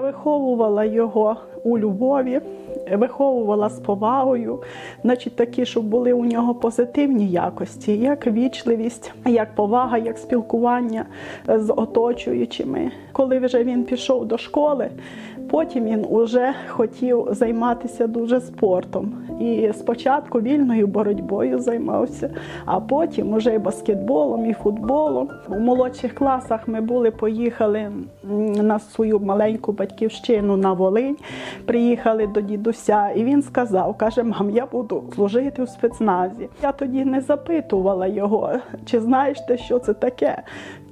Виховувала його у любові, виховувала з повагою, значить такі, щоб були у нього позитивні якості, як вічливість, як повага, як спілкування з оточуючими. Коли вже він пішов до школи, потім він уже хотів займатися дуже спортом. І спочатку вільною боротьбою займався, а потім уже і баскетболом, і футболом. У молодших класах ми були, поїхали на свою маленьку батьківщину на Волинь. Приїхали до дідуся, і він сказав: каже, мам, я буду служити у спецназі. Я тоді не запитувала його, чи знаєш ти, що це таке.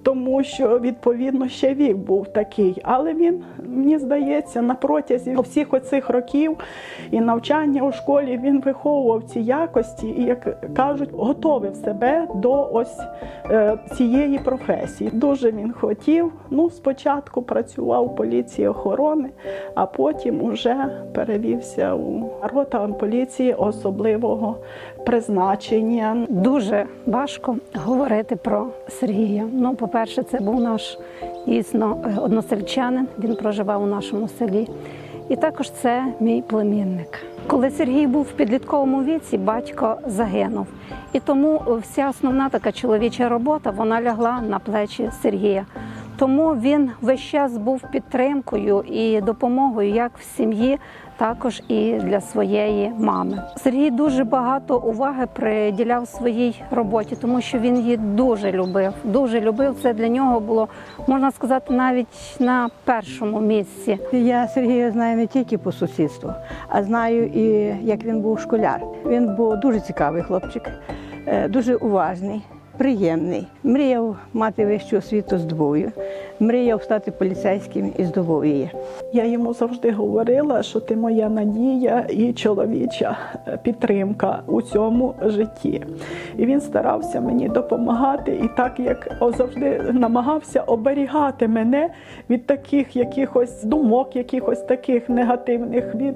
Тому що відповідно ще вік був такий, але він мені здається на протязі всіх оцих років і навчання у школі він виховував ці якості і, як кажуть, готовив себе до ось е, цієї професії. Дуже він хотів. Ну, спочатку працював у поліції охорони, а потім уже перевівся у рота поліції особливого призначення. Дуже важко говорити про Сергія. Ну, по-перше, це був наш дійсно е, односельчанин. Він проживав у нашому селі. І також це мій племінник. Коли Сергій був в підлітковому віці, батько загинув. І тому вся основна така чоловіча робота вона лягла на плечі Сергія. Тому він весь час був підтримкою і допомогою як в сім'ї, також і для своєї мами. Сергій дуже багато уваги приділяв своїй роботі, тому що він її дуже любив. Дуже любив. Це для нього було можна сказати навіть на першому місці. Я Сергія знаю не тільки по сусідству, а знаю і як він був школяр. Він був дуже цікавий хлопчик, е, дуже уважний, приємний. Мріяв мати вищу освіту з двою, мріяв стати поліцейським і здобув її. Я йому завжди говорила, що ти моя надія і чоловіча е, підтримка у цьому житті. І він старався мені допомагати, і так як завжди намагався оберігати мене від таких якихось думок, якихось таких негативних, від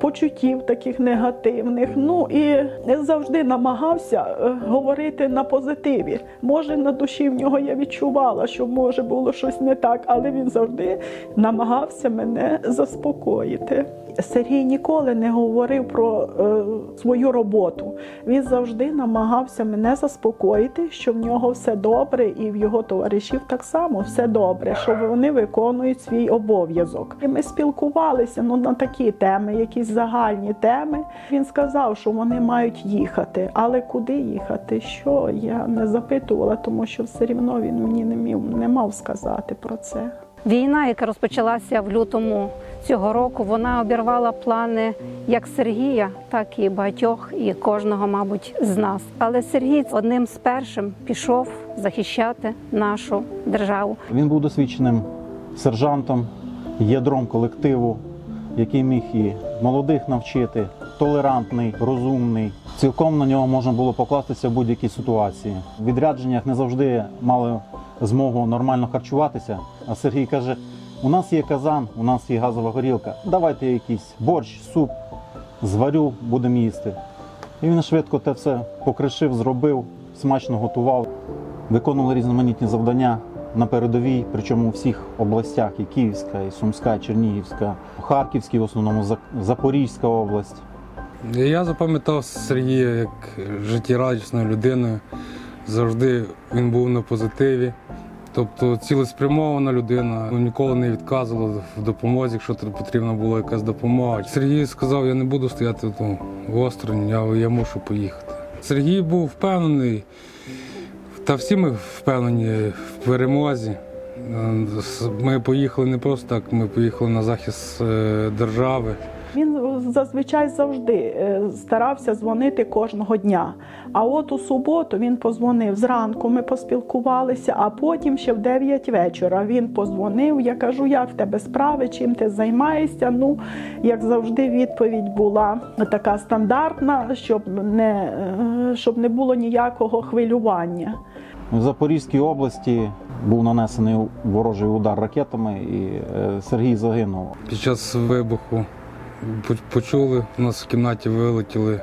почуттів таких негативних. Ну і завжди намагався е, говорити на позитиві. Може, на душі в нього я відчувала, що може було щось не так, але він завжди намагався мене заспокоїти. Сергій ніколи не говорив про е, свою роботу. Він завжди намагався мене заспокоїти, що в нього все добре, і в його товаришів так само все добре, що вони виконують свій обов'язок. І ми спілкувалися ну, на такі теми, якісь загальні теми. Він сказав, що вони мають їхати, але куди їхати? Що я не запитувала, тому що все рівно він мені не міг не мав сказати про це. Війна, яка розпочалася в лютому цього року, вона обірвала плани як Сергія, так і багатьох, і кожного, мабуть, з нас. Але Сергій одним з першим пішов захищати нашу державу. Він був досвідченим сержантом, ядром колективу, який міг і молодих навчити, толерантний, розумний. Цілком на нього можна було покластися в будь-якій ситуації. В відрядженнях не завжди мали змогу нормально харчуватися. А Сергій каже: у нас є казан, у нас є газова горілка. Давайте якийсь борщ, суп, зварю, будемо їсти. І він швидко те все покришив, зробив, смачно готував. Виконували різноманітні завдання на передовій, причому у всіх областях: і Київська, і Сумська, і Чернігівська, Харківській, в основному Запорізька область. Я запам'ятав Сергія як життєрадісною людиною. Завжди він був на позитиві. Тобто цілеспрямована людина, ну, ніколи не відказувала в допомозі, якщо потрібна була якась допомога. Сергій сказав, я не буду стояти ну, осторонь, я, я мушу поїхати. Сергій був впевнений, та всі ми впевнені в перемозі. Е, Ми поїхали не просто так, ми поїхали на захист е, держави. Зазвичай завжди е, старався дзвонити кожного дня. А от у суботу він позвонив зранку, ми поспілкувалися, а потім ще в 9 вечора він позвонив. Я кажу, як в тебе справи, чим ти займаєшся. Ну, як завжди, відповідь була така стандартна, щоб не, е, щоб не було ніякого хвилювання. В Запорізькій області був нанесений ворожий удар ракетами, і е, Сергій загинув. Під час вибуху почули, у нас в кімнаті вилетіли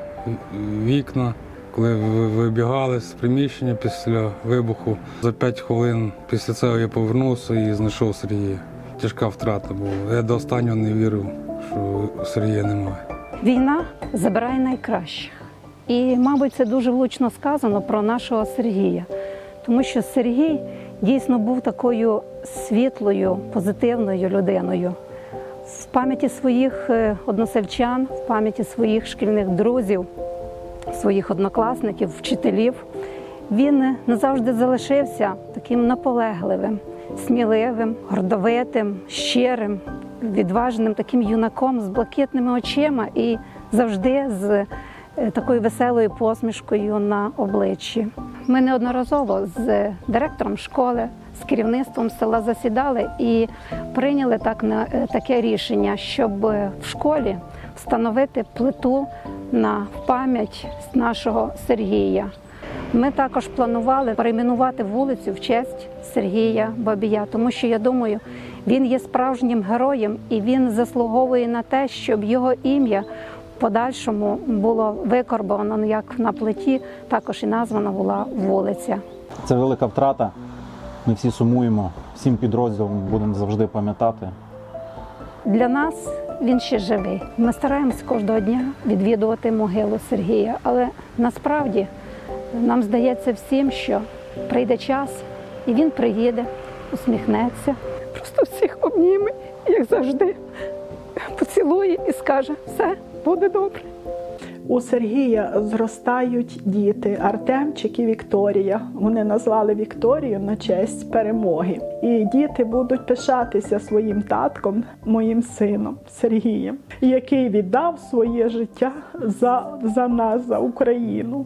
вікна. Коли вибігали з приміщення після вибуху, за 5 хвилин після цього я повернувся і знайшов Сергія. тяжка втрата, бо я до останнього не вірив, що Сергія немає. Війна забирає найкращих. І, мабуть, це дуже влучно сказано про нашого Сергія, тому що Сергій дійсно був такою світлою, позитивною людиною. В пам'яті своїх е, односельчан, в пам'яті своїх шкільних друзів, своїх однокласників, вчителів, він назавжди залишився таким наполегливим, сміливим, гордовитим, щирим, відважним таким юнаком з блакитними очима і завжди з такою веселою посмішкою на обличчі. Ми неодноразово з директором школи, з керівництвом села засідали і прийняли так на е, таке рішення, щоб е, в школі встановити плиту на пам'ять нашого Сергія. Ми також планували перейменувати вулицю в честь Сергія Бабія, тому що я думаю, він є справжнім героєм і він заслуговує на те, щоб його ім'я подальшому було викорбовано як на плиті, також і названа була вулиця. Це велика втрата. Ми всі сумуємо, всім підрозділом будемо завжди пам'ятати. Для нас він ще живий. Ми стараємось кожного дня відвідувати могилу Сергія, але насправді нам здається всім, що прийде час, і він приїде, усміхнеться, просто всіх обніме, як завжди, поцілує і скаже: все буде добре. У Сергія зростають діти Артемчик і Вікторія. Вони назвали Вікторію на честь перемоги. І діти будуть пишатися своїм татком, моїм сином Сергієм, який віддав своє життя за, за нас, за Україну.